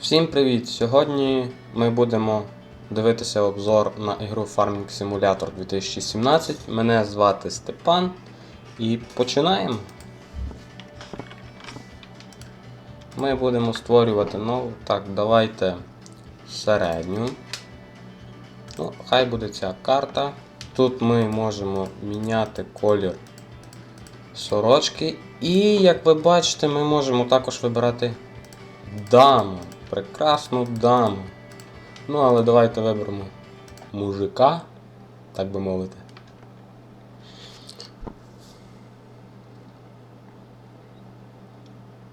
Всім привіт! Сьогодні ми будемо дивитися обзор на ігру Farming Simulator 2017. Мене звати Степан і починаємо. Ми будемо створювати нову. Так, давайте середню. Ну, хай буде ця карта. Тут ми можемо міняти колір сорочки. І, як ви бачите, ми можемо також вибирати даму. Прекрасну даму. Ну, але давайте виберемо мужика, так би мовити.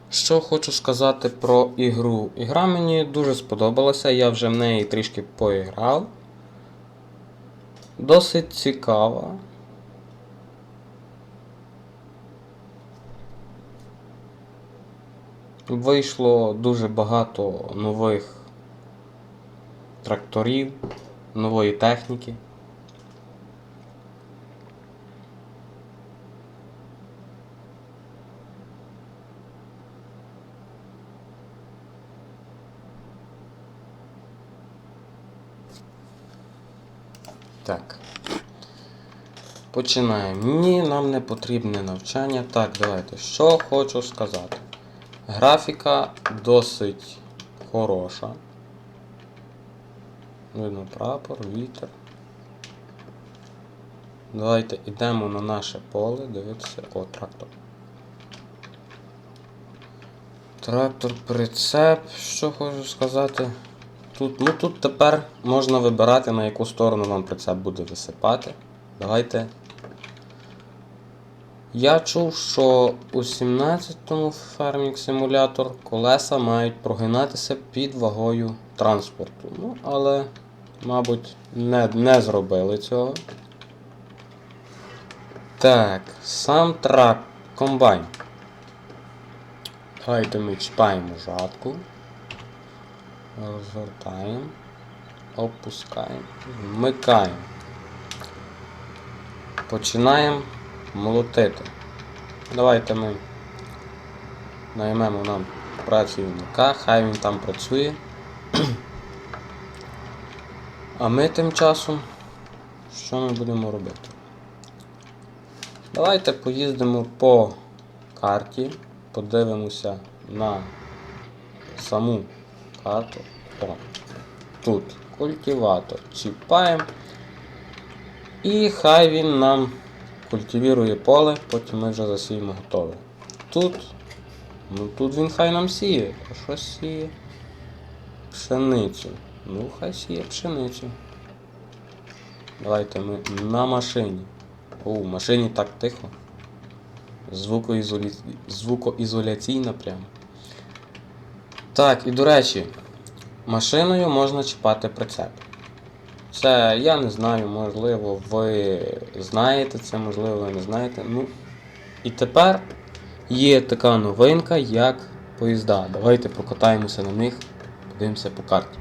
Що хочу сказати про ігру. Ігра мені дуже сподобалася, я вже в неї трішки поіграв. Досить цікава. Вийшло дуже багато нових тракторів, нової техніки. Так. Починаємо. Ні, нам не потрібне навчання. Так, давайте. Що хочу сказати. Графіка досить хороша. Видно прапор, вітер. Давайте йдемо на наше поле, дивитися. О, трактор. Трактор, прицеп, що хочу сказати. Тут, ну тут тепер можна вибирати, на яку сторону нам прицеп буде висипати. Давайте я чув, що у 17-му Farming Simulator колеса мають прогинатися під вагою транспорту. Ну, але, мабуть, не, не зробили цього. Так, сам трак комбайн. Давайте ми чіпаємо жатку. Розгортаємо. Опускаємо. Вмикаємо. Починаємо молотити. Давайте ми наймемо нам працівника, хай він там працює. А ми тим часом що ми будемо робити? Давайте поїздимо по карті, подивимося на саму карту. О, тут культиватор чіпаємо. І хай він нам культивірує поле, потім ми вже засіємо готове. Тут, ну тут він хай нам сіє. А що сіє? Пшеницю. Ну, хай сіє пшеницю. Давайте ми на машині. О, в машині так тихо. Звукоізолі... Звукоізоляційна прямо. Так, і до речі, машиною можна чіпати прицеп. Це я не знаю, можливо, ви знаєте це, можливо, ви не знаєте. Ну, і тепер є така новинка, як поїзда. Давайте прокатаємося на них, подивимося по карті.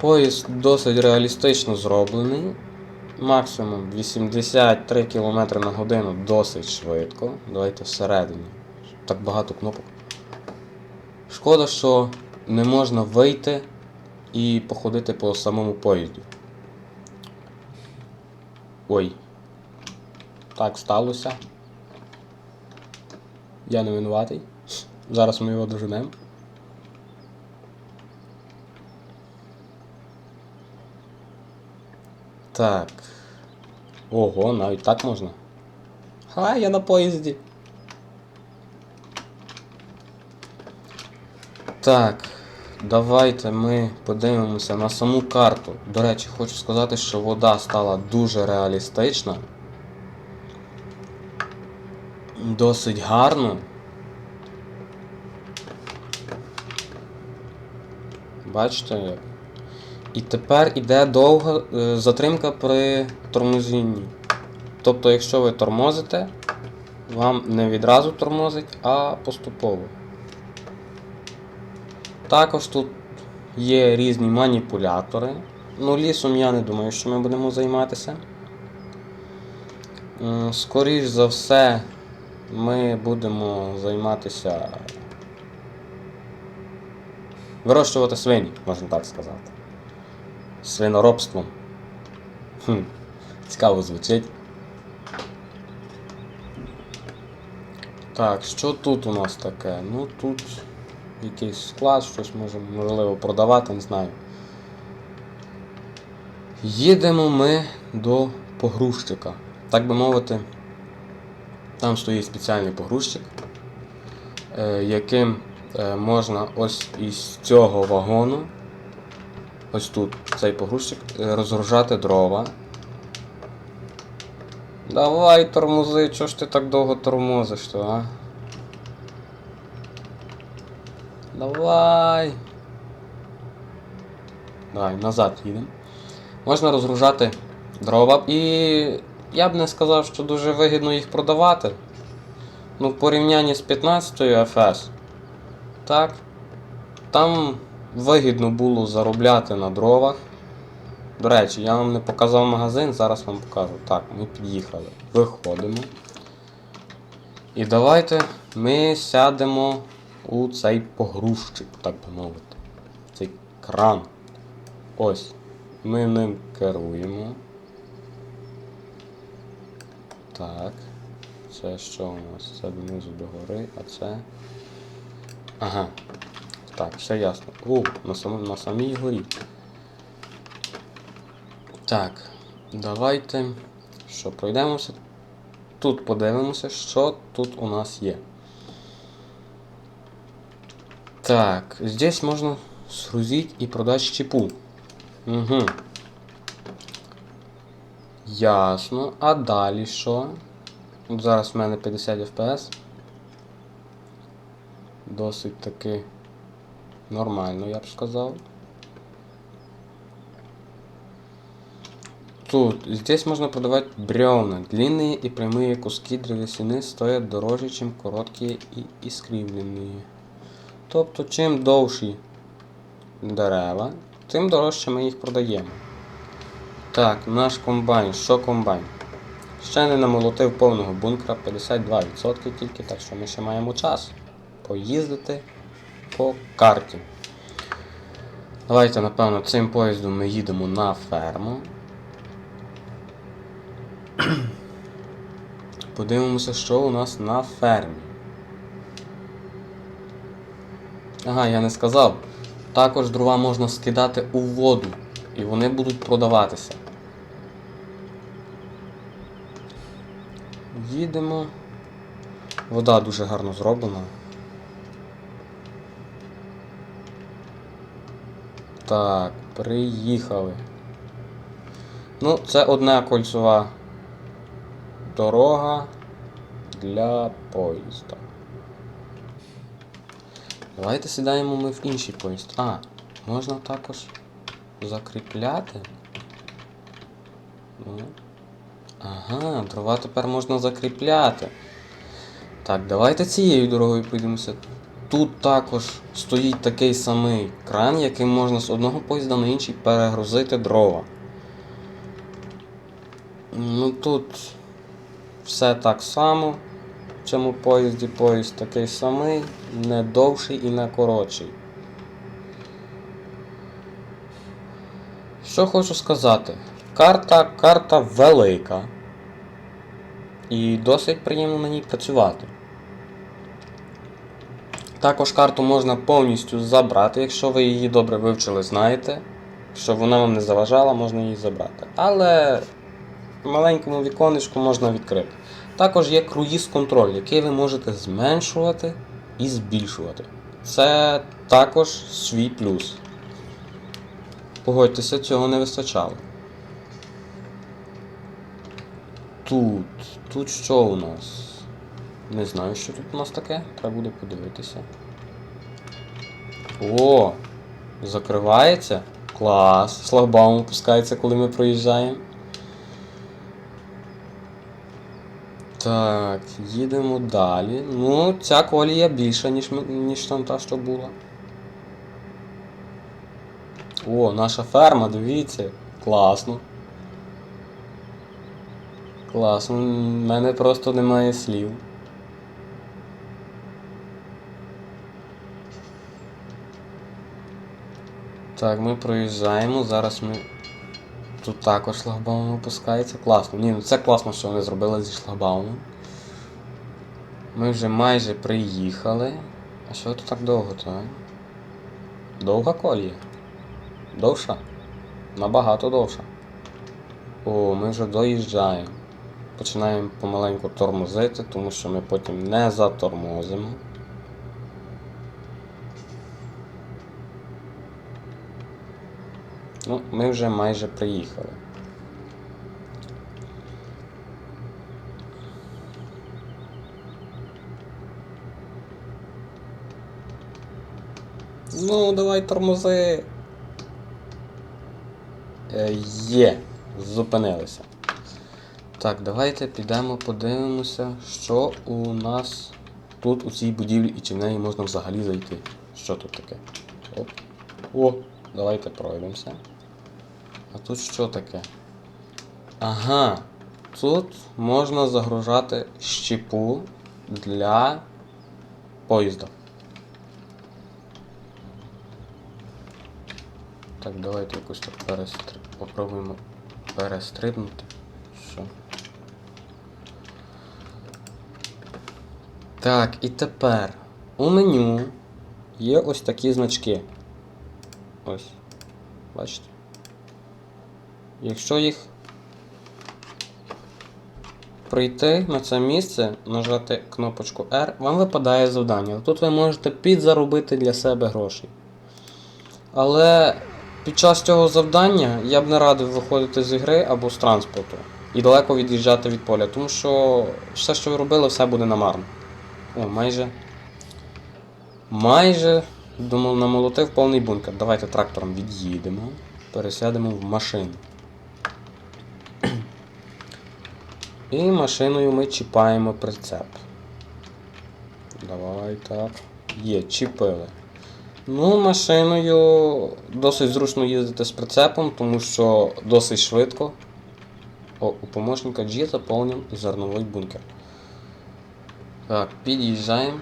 Поїзд досить реалістично зроблений. Максимум 83 км на годину досить швидко. Давайте всередині. Так багато кнопок. Шкода, що не можна вийти і походити по самому поїзду. Ой. Так сталося. Я не винуватий. Зараз ми його доженемо. Так. Ого, навіть так можна. Ха, я на поїзді. Так, давайте ми подивимося на саму карту. До речі, хочу сказати, що вода стала дуже реалістична. Досить гарно. Бачите? І тепер іде довга е, затримка при тормозінні. Тобто, якщо ви тормозите, вам не відразу тормозить, а поступово. Також тут є різні маніпулятори. Ну, лісом я не думаю, що ми будемо займатися. Скоріш за все, ми будемо займатися вирощувати свині, можна так сказати. Свиноробством. Хм, цікаво звучить. Так, що тут у нас таке? Ну тут якийсь склад, щось може, можливо продавати, не знаю. Їдемо ми до погрузчика. Так би мовити, там стоїть спеціальний погрузчик, е, яким е, можна ось із цього вагону, ось тут цей погрузчик, е, розгружати дрова. Давай тормози, чого ж ти так довго тормозиш, то, а? Давай. Давай, назад їдемо. Можна розгружати дрова і я б не сказав, що дуже вигідно їх продавати. Ну, в порівнянні з 15-ю FS. Так. Там вигідно було заробляти на дровах. До речі, я вам не показав магазин, зараз вам покажу. Так, ми під'їхали. Виходимо. І давайте ми сядемо у цей погрузчик, так би мовити. Цей кран. Ось. Ми ним керуємо. Так. Це що у нас? Це донизу до гори, а це. Ага. Так, все ясно. О, на, сам, на самій горі. Так, давайте. Що, пройдемося. Тут подивимося, що тут у нас є. Так, здесь можно сгрузить и продать щепу. Угу. Ясно. А далі що? От зараз в мене 50 FPS. Досить таки нормально, я б сказав. Тут, здесь можно продавать бревна. Длинные и прямые куски древесины стоят дороже, чем короткие и искривленные. Тобто, чим довші дерева, тим дорожче ми їх продаємо. Так, наш комбайн. Що комбайн? Ще не намолотив повного бункера 52% тільки, так що ми ще маємо час поїздити по карті. Давайте, напевно, цим поїздом ми їдемо на ферму. Подивимося, що у нас на фермі. Ага, я не сказав. Також дрова можна скидати у воду, і вони будуть продаватися. Їдемо. Вода дуже гарно зроблена. Так, приїхали. Ну, це одна кольцова дорога для поїзда. Давайте сідаємо ми в інший поїзд. А, можна також закріпляти. Ну. Ага, дрова тепер можна закріпляти. Так, давайте цією дорогою пройдемося. Тут також стоїть такий самий кран, яким можна з одного поїзда на інший перегрузити дрова. Ну тут все так само. В цьому поїзді поїзд такий самий, не довший і не коротший. Що хочу сказати? Карта, карта велика. І досить приємно на ній працювати. Також карту можна повністю забрати, якщо ви її добре вивчили, знаєте. Щоб вона вам не заважала, можна її забрати. Але маленькому віконечку можна відкрити. Також є круїз контроль, який ви можете зменшувати і збільшувати. Це також свій плюс. Погодьтеся, цього не вистачало. Тут. Тут що у нас? Не знаю, що тут у нас таке. Треба буде подивитися. О! Закривається. Клас. Шлагбаум опускається, коли ми проїжджаємо. Так, їдемо далі. Ну, ця колія більша, ніж, ніж там та, що була. О, наша ферма, дивіться. Класно. Класно. У мене просто немає слів. Так, ми проїжджаємо. Зараз ми. Тут також шлагбаум опускається. Класно. Ні, ну це класно, що вони зробили зі шлагбаумом. Ми вже майже приїхали. А що тут так довго, то? а? Довга колія? Довша? Набагато довша. О, ми вже доїжджаємо. Починаємо помаленьку тормозити, тому що ми потім не затормозимо. Ну, ми вже майже приїхали. Ну, давай тормози. Е, є, зупинилися. Так, давайте підемо подивимося, що у нас тут у цій будівлі і чи в неї можна взагалі зайти. Що тут таке? Оп. О, давайте пройдемося. А тут що таке? Ага. Тут можна загружати щепу для поїзда. Так, давайте якось так перестри... попробуємо перестрибнути. Що? Так, і тепер у меню є ось такі значки. Ось. Бачите? Якщо їх прийти на це місце, нажати кнопочку R, вам випадає завдання. Тут ви можете підзаробити для себе гроші. Але під час цього завдання я б не радив виходити з ігри або з транспорту і далеко від'їжджати від поля, тому що все, що ви робили, все буде намарно. О, майже. Майже думав, намолотив повний бункер. Давайте трактором від'їдемо, пересядемо в машину. І машиною ми чіпаємо прицеп. Давай так. Є, чіпили. Ну, машиною досить зручно їздити з прицепом, тому що досить швидко. О, у помощника G заповнен зерновий бункер. Так, під'їжджаємо.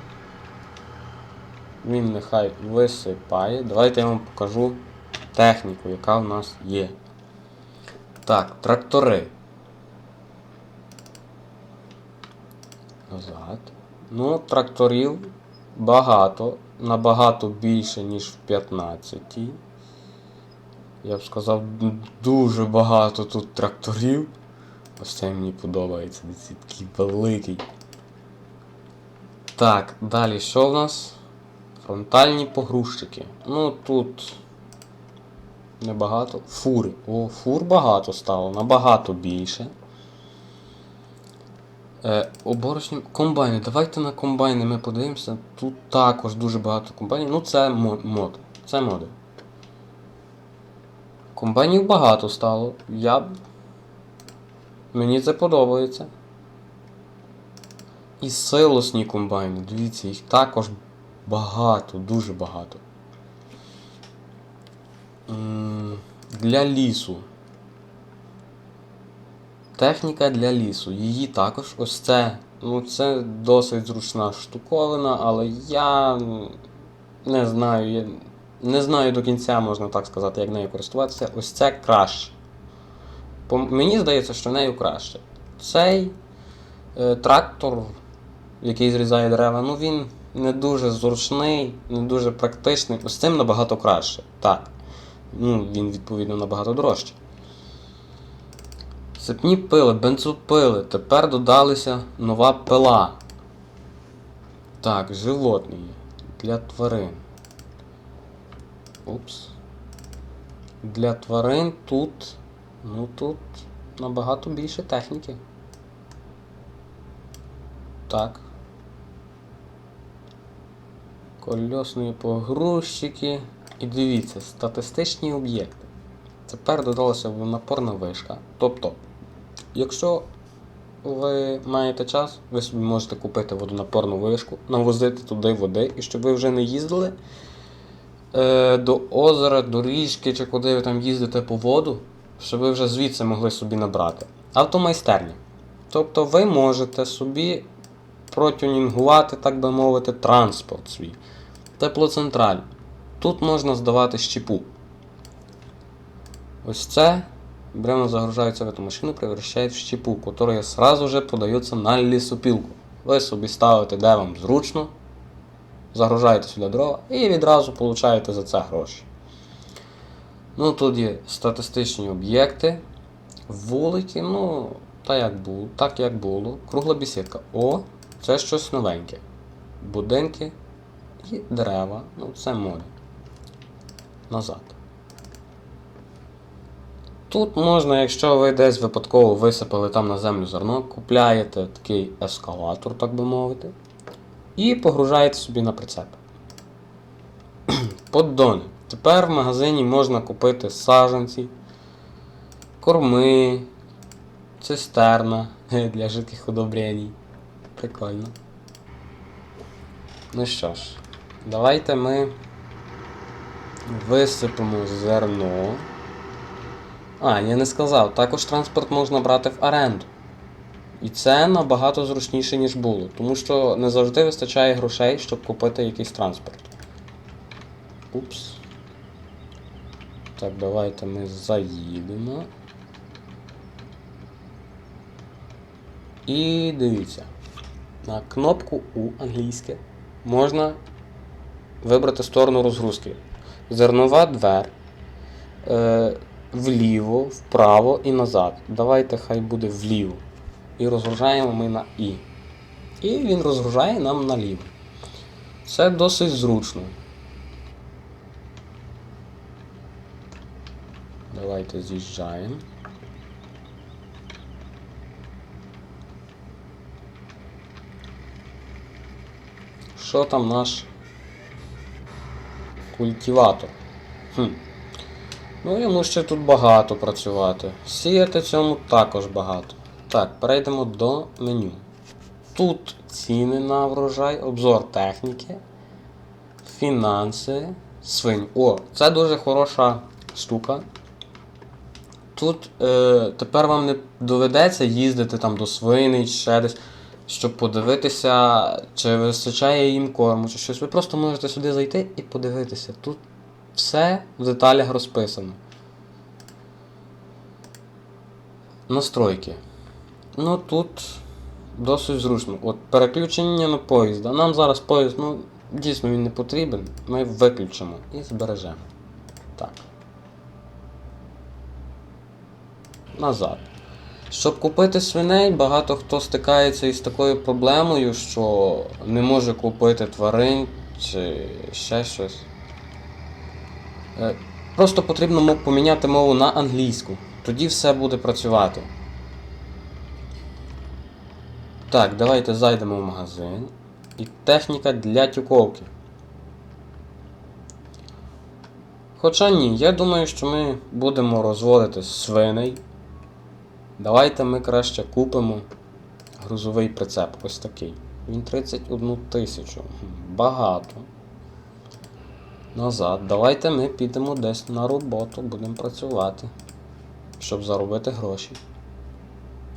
Він нехай висипає. Давайте я вам покажу техніку, яка в нас є. Так, трактори. Назад. Ну, тракторів багато, набагато більше, ніж в 15. Я б сказав, дуже багато тут тракторів. Ось це мені подобається. Це такий великий. Так, далі що в нас? Фронтальні погрузчики. Ну тут небагато. Фури. О, фур багато стало, набагато більше. Е, оборочні комбайни. Давайте на комбайни ми подивимося. Тут також дуже багато комбайнів. Ну це мо- мод. Це моди. Комбайнів багато стало. Я. Мені це подобається. І силосні комбайни. Дивіться, їх також багато, дуже багато. Для лісу. Техніка для лісу. Її також ось це. Ну, це досить зручна штуковина, але я не знаю. Я не знаю до кінця, можна так сказати, як нею користуватися. Ось це краще. По, мені здається, що нею краще. Цей е, трактор, який зрізає дерева, ну він не дуже зручний, не дуже практичний. Ось цим набагато краще. Так. Ну, він відповідно набагато дорожчий. Сипні пили, бензопили. Тепер додалася нова пила. Так, животні. Для тварин. Упс. Для тварин тут. Ну тут набагато більше техніки. Так. Кольосні погрузчики. І дивіться, статистичні об'єкти. Тепер додалася напорна вишка. Тобто, якщо ви маєте час, ви собі можете купити водонапорну вишку, навозити туди води, і щоб ви вже не їздили е, до озера, до річки чи куди ви там їздите по воду, щоб ви вже звідси могли собі набрати. Автомайстерня. Тобто ви можете собі протюнінгувати, так би мовити, транспорт свій. Теплоцентраль. Тут можна здавати щепу. Ось це бревна загружаються в эту машину, превращають в щепу, которая сразу же подается на лісопілку. Ви собі ставите, де вам зручно, загружаєте сюди дрова і відразу получаєте за це гроші. Ну, тут є статистичні об'єкти, вулики, ну, та як було, так як було. Кругла бісідка. О, це щось новеньке. Будинки і дерева. Ну, це моди. Назад. Тут можна, якщо ви десь випадково висипали там на землю зерно, купляєте такий ескалатор, так би мовити, і погружаєте собі на прицеп. Поддони. Тепер в магазині можна купити саджанці, корми, цистерна для жидких удобрень. Прикольно. Ну що ж, давайте ми висипемо зерно. А, я не сказав, також транспорт можна брати в оренду. І це набагато зручніше, ніж було, тому що не завжди вистачає грошей, щоб купити якийсь транспорт. Упс. Так, давайте ми заїдемо. І дивіться. На кнопку У англійське можна вибрати сторону розгрузки. Зернова двер. Вліво, вправо і назад. Давайте хай буде вліво. І розгружаємо ми на І. І він розгружає нам наліво. Це досить зручно. Давайте з'їжджаємо. Що там наш культиватор? Хм. Ну, йому ще тут багато працювати. Сіяти цьому також багато. Так, перейдемо до меню. Тут ціни на врожай, обзор техніки, фінанси, свинь. О, це дуже хороша штука. Тут е, тепер вам не доведеться їздити там до свиней ще десь, щоб подивитися, чи вистачає їм корму, чи щось. Ви просто можете сюди зайти і подивитися. Тут все в деталях розписано. Настройки. Ну тут досить зручно. От переключення на поїзд. А Нам зараз поїзд, ну, дійсно він не потрібен. Ми виключимо і збережемо. Так. Назад. Щоб купити свиней, багато хто стикається із такою проблемою, що не може купити тварин чи ще щось. Е, Просто потрібно поміняти мову на англійську. Тоді все буде працювати. Так, давайте зайдемо в магазин. І техніка для тюковки. Хоча ні, я думаю, що ми будемо розводити свиней. Давайте ми краще купимо грузовий прицеп. Ось такий. Він 31 тисячу. Багато. Назад. Давайте ми підемо десь на роботу, будемо працювати, щоб заробити гроші.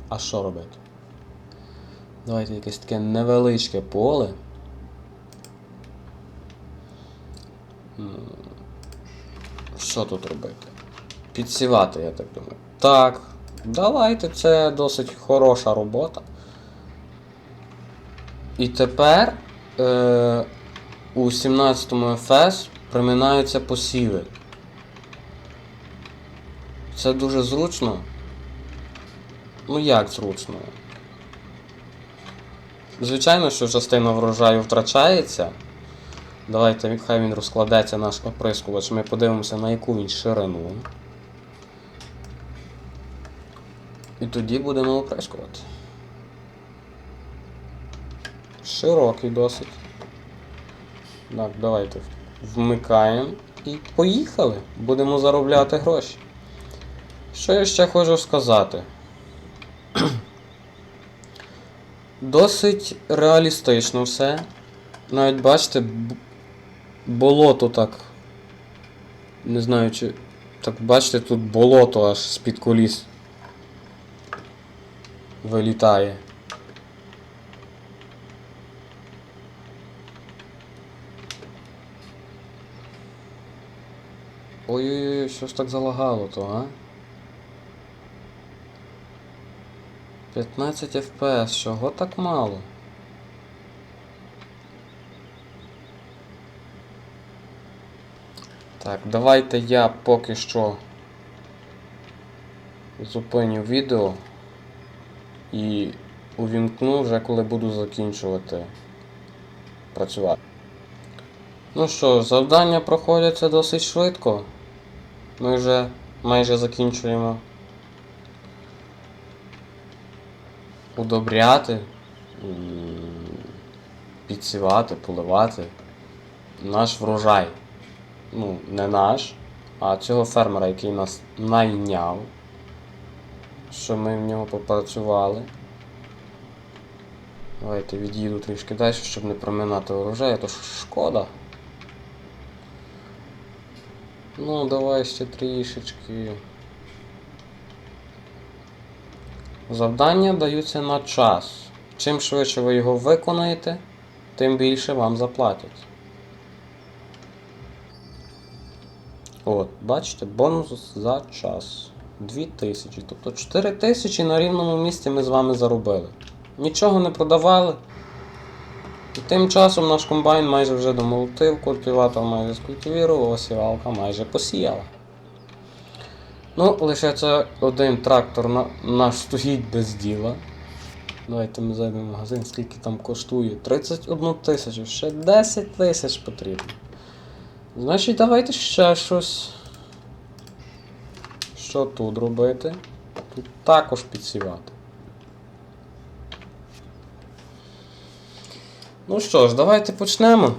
А що робити? Давайте якесь таке невеличке поле. Що тут робити? Підсівати, я так думаю. Так, давайте, це досить хороша робота. І тепер е, у 17 му ФС приминаються посіви. Це дуже зручно. Ну як зручно? Звичайно, що частина врожаю втрачається. Давайте хай він розкладеться наш оприскувач. Ми подивимося, на яку він ширину. І тоді будемо оприскувати. Широкий досить. Так, давайте вмикаємо і поїхали. Будемо заробляти гроші. Що я ще хочу сказати? Досить реалістично все. Навіть бачите, болото так. Не знаю, чи. Так бачите, тут болото аж з-під коліс. Вилітає. Ой-ой-ой, що ж так залагало то, а? 15 FPS, чого так мало? Так, давайте я поки що зупиню відео і увімкну вже коли буду закінчувати працювати. Ну що, завдання проходяться досить швидко. Ми вже майже закінчуємо удобряти, підсівати, поливати наш врожай. Ну, не наш, а цього фермера, який нас найняв, що ми в нього попрацювали. Давайте від'їду трішки далі, щоб не проминати урожай, а то шкода. Ну, давай ще трішечки. Завдання даються на час. Чим швидше ви його виконаєте, тим більше вам заплатять. От, бачите, бонус за час. 2000. Тобто 4000 на рівному місці ми з вами заробили. Нічого не продавали. І тим часом наш комбайн майже вже домолотив, культиватор майже скультивірував, сівалка майже посіяла. Ну, лише це один трактор на, наш стоїть без діла. Давайте ми зайдемо в магазин, скільки там коштує. 31 тисячу, ще 10 тисяч потрібно. Значить, давайте ще щось. Що тут робити? Тут також підсівати. Ну що ж, давайте почнемо.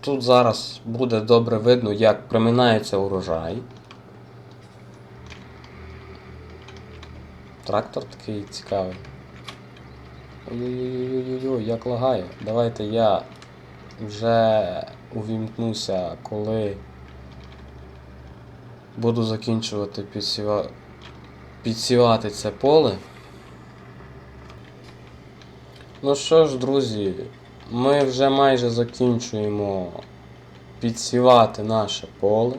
Тут зараз буде добре видно, як проминається урожай. Трактор такий цікавий. Ой-ой-ой, як лагає. Давайте я вже увімкнуся, коли буду закінчувати підсіва... підсівати це поле. Ну що ж, друзі, ми вже майже закінчуємо підсівати наше поле.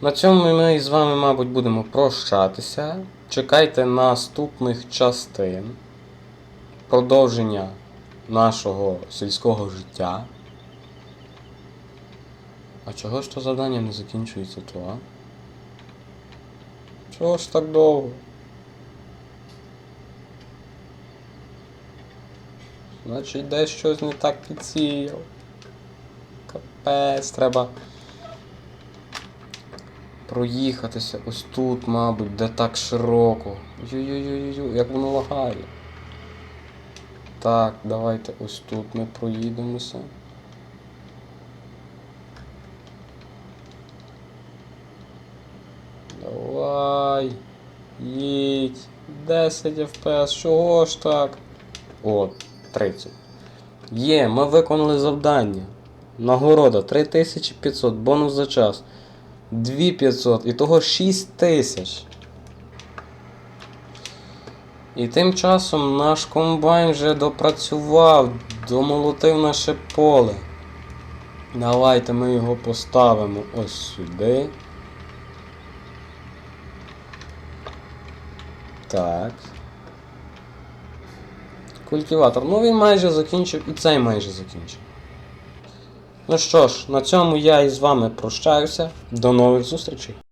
На цьому ми з вами, мабуть, будемо прощатися. Чекайте наступних частин продовження нашого сільського життя. А чого ж то завдання не закінчується то? Чого ж так довго? Значить, десь щось не так підсіяв. Капець, треба проїхатися ось тут, мабуть, де так широко. Ю-ю-ю-ю, як воно лагає. Так, давайте ось тут ми проїдемося. Давай. Їдь. 10 FPS, чого ж так? О, 30. Є, ми виконали завдання. Нагорода 3500, бонус за час. 2500, і того 6000. І тим часом наш комбайн вже допрацював, домолотив наше поле. Давайте ми його поставимо ось сюди. Так. Культиватор. Ну він майже закінчив і цей майже закінчив. Ну що ж, на цьому я із вами прощаюся. До нових зустрічей.